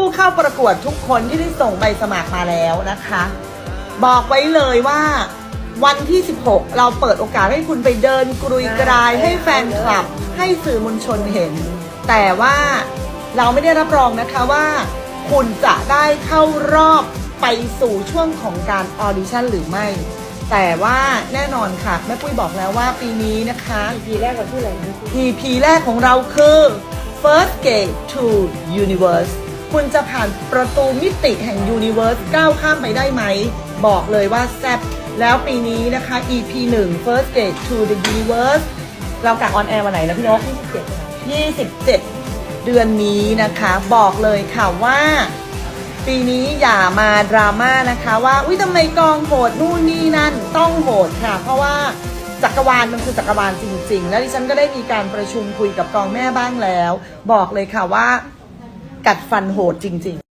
ผู้เข้าประกวดทุกคนที่ได้ส่งใบสมัครมาแล้วนะคะ บอกไว้เลยว่าวันที่ 16 เราเปิดโอกาสให้คุณไปเดินกรุยกรายให้แฟนคลับ ให้สื่อมวลชนเห็น แต่ว่าเราไม่ได้รับรองนะคะว่า คุณจะได้เข้ารอบไปสู่ช่วงของการออดิชั่นหรือไม่ แต่ว่าแน่นอนค่ะ แม่ปุ้ยบอกแล้วว่าปีนี้นะคะปีแรกเราชื่ออะไรนะ EP แรกของเราคือ First Gate to Universe คุณจะผ่านประตูมิติแห่ง Universe ก้าวข้ามไปได้ไหม บอกเลยว่าแซ่บแล้วปีนี้นะคะ EP 1 First Gate to the Universe เรากะออนแอร์วันไหนนะพี่นกที่เจ็ดค่ะ27 เดือนนี้นะคะ บอกเลยค่ะว่า ปีนี้อย่ามาดราม่านะคะว่า อุ้ยทำไมกองโหดนู่นนี่นั่นต้องโหดค่ะ เพราะว่าจักรวาลมันคือจักรวาลจริง ๆ แล้วดิฉันก็ได้มีการประชุมคุยกับกองแม่บ้างแล้ว บอกเลยค่ะว่า กัดฟันโหดจริง